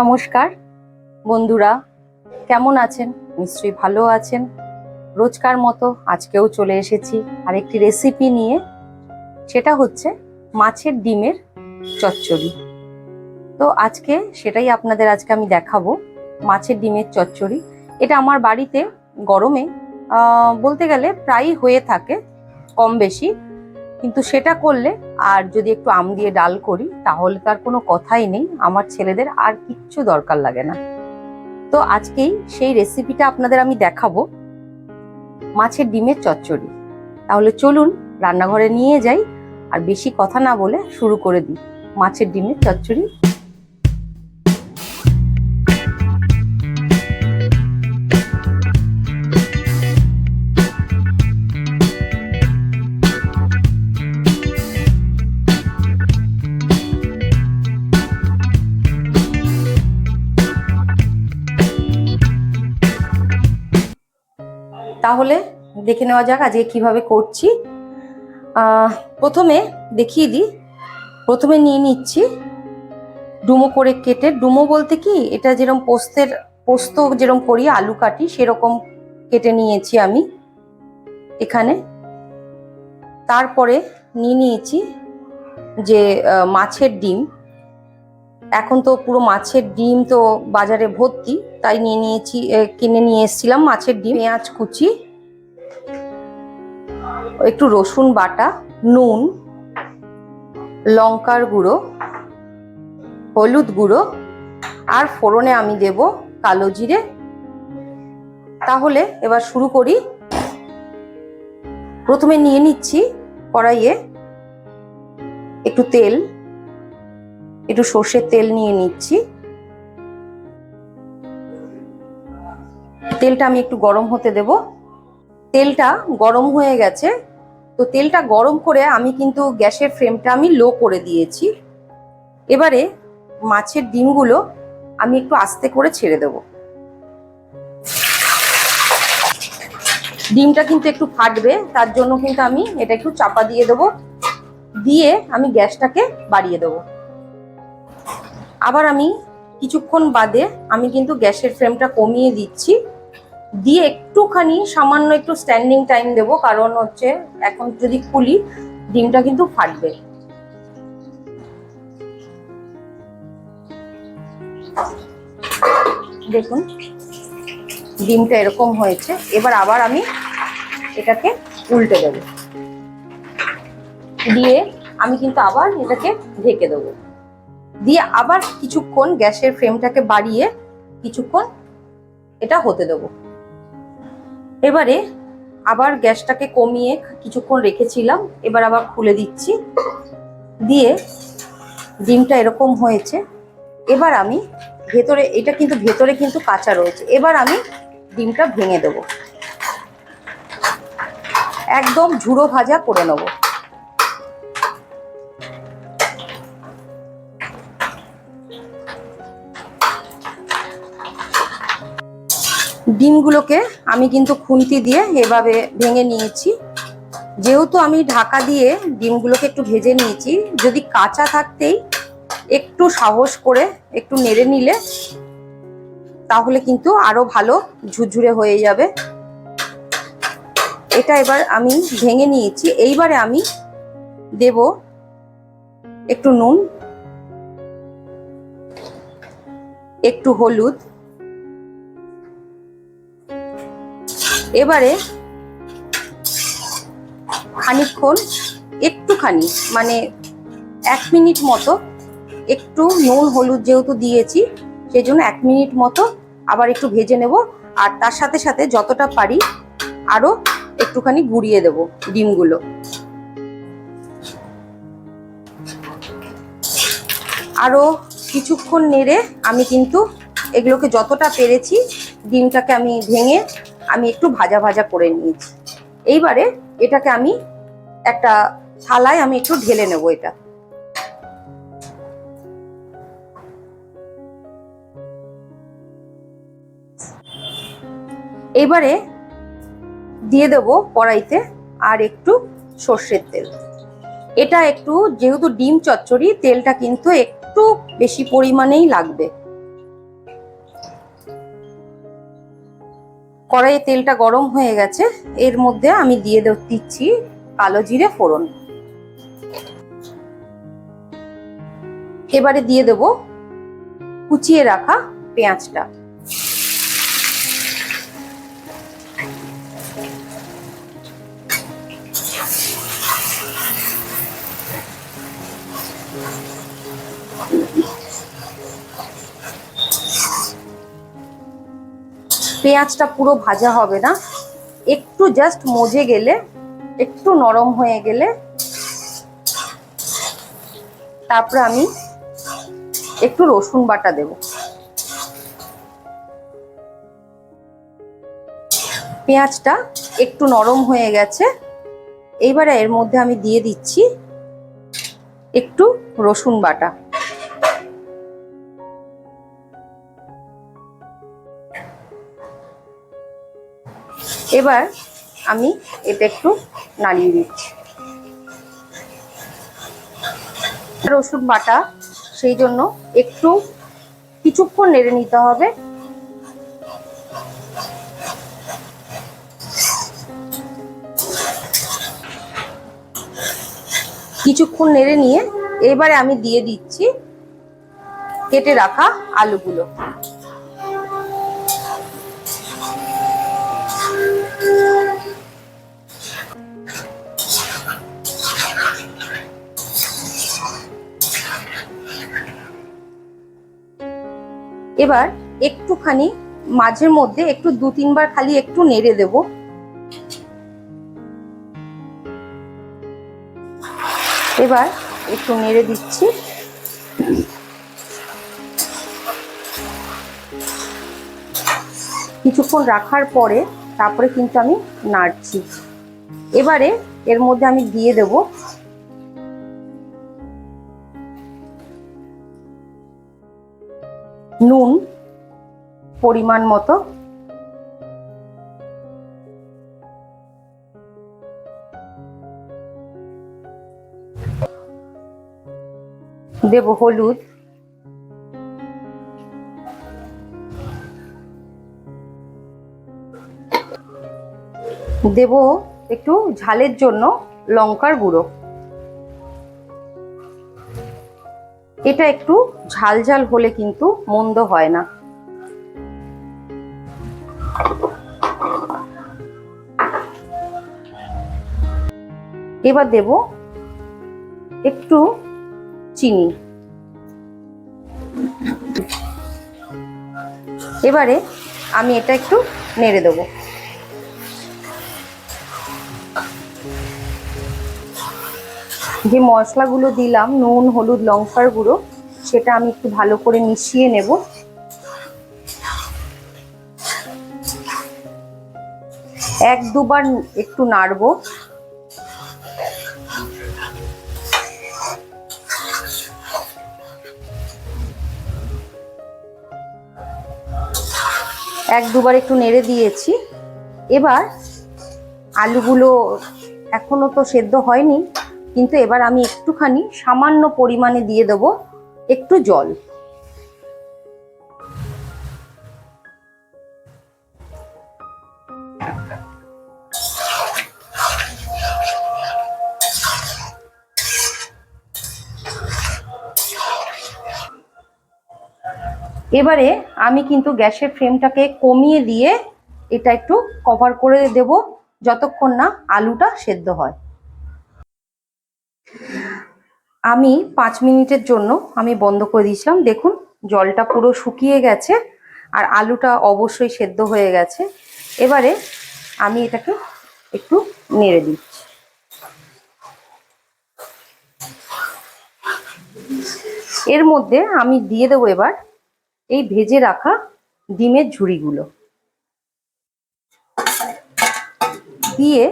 নমস্কার। বন্ধুরা, কেমন আছেন? নিশ্চয়ই ভালো আছেন। রোজকার মতো আজকেও চলে এসেছি আর একটি রেসিপি নিয়ে। সেটা হচ্ছে মাছের ডিমের চচ্চড়ি। তো আজকে সেটাই আপনাদের আজকে আমি দেখাবো, মাছের ডিমের চচ্চড়ি। এটা আমার বাড়িতে গরমে বলতে গেলে প্রায়ই হয়ে থাকে কম বেশি কিন্তু সেটা করলে আর যদি একটু আম দিয়ে ডাল করি, তাহলে তার কোনো কথাই নেই। আমার ছেলেদের আর কিচ্ছু দরকার লাগে না। তো আজকেই সেই রেসিপিটা আপনাদের আমি দেখাবো। মাছের ডিমের চচ্চড়ি। তাহলে চলুন রান্নাঘরে নিয়ে যাই, আর বেশি কথা না বলে শুরু করে দিই। মাছের ডিমের চচ্চড়ি তাহলে দেখে নেওয়া যাক আজকে কীভাবে করছি। প্রথমে দেখিয়ে দিই। প্রথমে নিয়ে নিচ্ছি ডুমো করে কেটে। ডুমো বলতে কি, এটা যেরকম পোস্তের, পোস্ত যেরকম করি, আলু কাটি, সেরকম কেটে নিয়েছি আমি এখানে। তারপরে নিয়ে নিয়েছি যে মাছের ডিম। এখন তো পুরো মাছের ডিম তো বাজারে ভর্তি। তাই নিয়ে নিয়েছি কিনে নিয়ে এসেছিলাম মাছের ডিম, পেঁয়াজ কুচি, একটু রসুন বাটা, নুন, লঙ্কার গুঁড়ো, হলুদ গুঁড়ো, আর ফোড়নে আমি দেব কালো জিরে। তাহলে এবার শুরু করি। প্রথমে নিয়ে নিচ্ছি কড়াইয়ে একটু তেল, একটু সর্ষের তেল নিয়ে নিচ্ছি। তেলটা আমি একটু গরম হতে দেব। তেলটা গরম হয়ে গেছে। তো তেলটা গরম করে আমি কিন্তু গ্যাসের ফ্লেমটা আমি লো করে দিয়েছি। এবারে মাছের ডিমগুলো আমি একটু আস্তে করে ছেড়ে দেব। ডিমটা কিন্তু একটু ফাটবে, তার জন্য কিন্তু আমি এটা একটু চাপা দিয়ে দেবো। দিয়ে আমি গ্যাসটাকে বাড়িয়ে দেবো। আবার আমি কিছুক্ষণ বাদে আমি কিন্তু গ্যাসের ফ্লেমটা কমিয়ে দিচ্ছি। দিয়ে একটুখানি সামান্য একটু স্ট্যান্ডিং টাইম দেব, কারণ হচ্ছে এখন যদি খুলি, ডিমটা কিন্তু ফাটবে। দেখুন, ডিমটা এরকম হয়েছে। এবার আবার আমি এটাকে উল্টে দেব। দিয়ে আমি কিন্তু আবার এটাকে ঢেকে দেবো। দিয়ে আবার কিছুক্ষণ গ্যাসের ফ্রেমটাকে বাড়িয়ে কিছুক্ষণ এটা হতে দেবো। এবারে আবার গ্যাসটাকে কমিয়ে কিছুক্ষণ রেখেছিলাম, এবার আবার খুলে দিচ্ছি। দিয়ে ডিমটা এরকম হয়েছে। এবার আমি ভেতরে, এটা কিন্তু ভেতরে কিন্তু কাঁচা রয়েছে। এবার আমি ডিমটা ভেঙে দেব। একদম ঝুড়ো ভাজা করে নেব। ডিমগুলোকে আমি কিন্তু খুন্তি দিয়ে এভাবে ভেঙে নিয়েছি। যেহেতু আমি ঢাকা দিয়ে ডিমগুলোকে একটু ভেজে নিয়েছি, যদি কাঁচা থাকতেই একটু সাহস করে একটু নেড়ে নিলে তাহলে কিন্তু আরও ভালো ঝুরঝুরে হয়ে যাবে। এটা এবার আমি ভেঙে নিয়েছি। এইবারে আমি দেব একটু নুন, একটু হলুদ এবারে খানিকক্ষণ একটুখানি মানে এক মিনিট মতো একটু নুন, হলুদ যেহেতু দিয়েছি সেই জন্য এক মিনিট মতো আবার একটু ভেজে নেব আর তার সাথে সাথে যতটা পারি আরও একটুখানি গুঁড়িয়ে দেব ডিমগুলো। আরও কিছুক্ষণ নেড়ে আমি কিন্তু এগুলোকে যতটা পেরেছি ডিমটাকে আমি ভেঙে আমি একটু ভাজা ভাজা করে নিয়েছি। এইবারে এটাকে আমি একটা থালায় আমি একটু ঢেলে নেব এটা। এবারে দিয়ে দেব কড়াইতে আর একটু সর্ষের তেল। এটা একটু যেহেতু ডিম চচ্চড়ি, তেলটা কিন্তু একটু বেশি পরিমাণেই লাগবে। কড়াইয়ে তেলটা গরম হয়ে গেছে, এর মধ্যে আমি দিয়ে দিচ্ছি কালো জিরে ফোড়ন। এবারে দিয়ে দেব কুচিয়ে রাখা পেঁয়াজটা। পেঁয়াজটা পুরো ভাজা হবে না। একটু জাস্ট মজে গেলে, একটু নরম হয়ে গেলে, তারপরে আমি একটু রসুন বাটা দেব। পেঁয়াজটা একটু নরম হয়ে গেছে। এইবারে এর মধ্যে আমি দিয়ে দিচ্ছি একটু রসুন বাটা। এবার আমি এটা একটু নাড়িয়ে দিচ্ছি। রসুন বাটা, সেই জন্য একটু কিছুক্ষণ নেড়ে নিতে হবে। কিছুক্ষণ নেড়ে নিয়ে এবারে আমি দিয়ে দিচ্ছি কেটে রাখা আলুগুলো। এবার একটুখানি মাঝের মধ্যে একটু দু তিনবার খালি একটু নেড়ে দেব। এবার একটু নেড়ে দিচ্ছি। কিছুক্ষণ রাখার পরে তারপরে কিন্তু আমি নাড়ছি। এবারে এর মধ্যে আমি দিয়ে দেব নুন পরিমাণ মতো। দেব হলুদ। দেব একটু ঝালের জন্য লঙ্কার গুঁড়ো। এটা একটু ঝাল ঝাল হলে কিন্তু মন্দ হয় না। এবার দেব একটু চিনি। এবারে আমি এটা একটু নেড়ে দেবো। যে মশলাগুলো দিলাম, নুন, হলুদ, লঙ্কার গুঁড়ো, সেটা আমি একটু ভালো করে মিশিয়ে নেব। এক দুবার একটু নাড়বো। এক দুবার একটু নেড়ে দিয়েছি। এবার আলুগুলো এখনও তো সেদ্ধ হয়নি। কিন্তু এবার আমি একটুখানি সামান্য পরিমাণে দিয়ে দেবো একটু জল। এবারে আমি কিন্তু গ্যাসের ফ্লেমটাকে কমিয়ে দিয়ে এটা একটু কভার করে দেব, যতক্ষণ না আলুটা সেদ্ধ হয়। আমি পাঁচ মিনিটের জন্য আমি বন্ধ করে দিয়েছিলাম। দেখুন, জলটা পুরো শুকিয়ে গেছে আর আলুটা অবশ্যই সেদ্ধ হয়ে গেছে। এবারে আমি এটাকে একটু নেড়ে দিচ্ছি। এর মধ্যে আমি দিয়ে দেবো এবার এই ভেজে রাখা ডিমের ঝুড়িগুলো। দিয়ে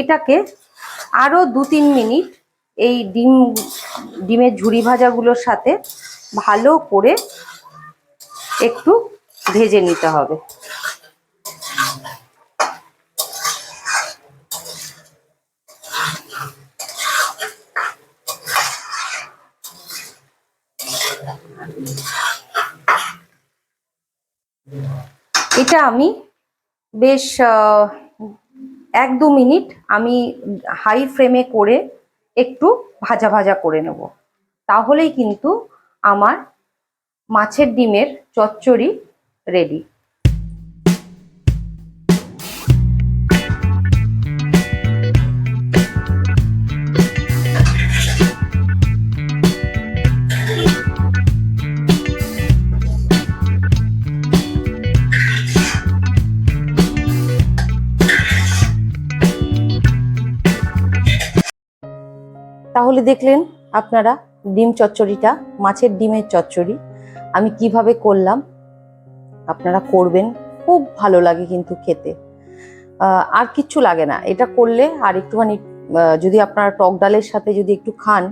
এটাকে আরও দু তিন মিনিট এই ডিম, ডিমের ঝুড়ি ভাজাগুলোর সাথে ভালো করে একটু ভেজে নিতে হবে। এটা আমি বেশ এক দু মিনিট আমি হাই ফ্লেমে করে একটু ভাজা ভাজা করে নেব। তাহলেই কিন্তু আমার মাছের ডিমের চচ্চড়ি রেডি তাহলে দেখলেন আপনারা ডিম চচ্চড়িটা, মাছের ডিমের চচ্চড়ি, আমি কীভাবে করলাম, আপনারা করবেন, খুব ভালো লাগে কিন্তু খেতে। আর কিচ্ছু লাগে না, এটা করলে আর একটুখানি যদি আপনারা টক ডালের সাথে যদি একটু খান,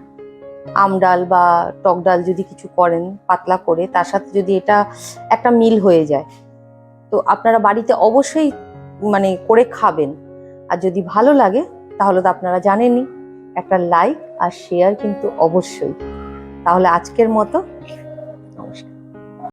আম ডাল বা টক ডাল যদি কিছু করেন, পাতলা করে, তার সাথে যদি এটা একটা মিল হয়ে যায়, তো আপনারা বাড়িতে অবশ্যই মানে করে খাবেন। আর যদি ভালো লাগে, তাহলে তো আপনারা জানেনই। একটা লাইক আর শেয়ার কিন্তু অবশ্যই। তাহলে আজকের মতো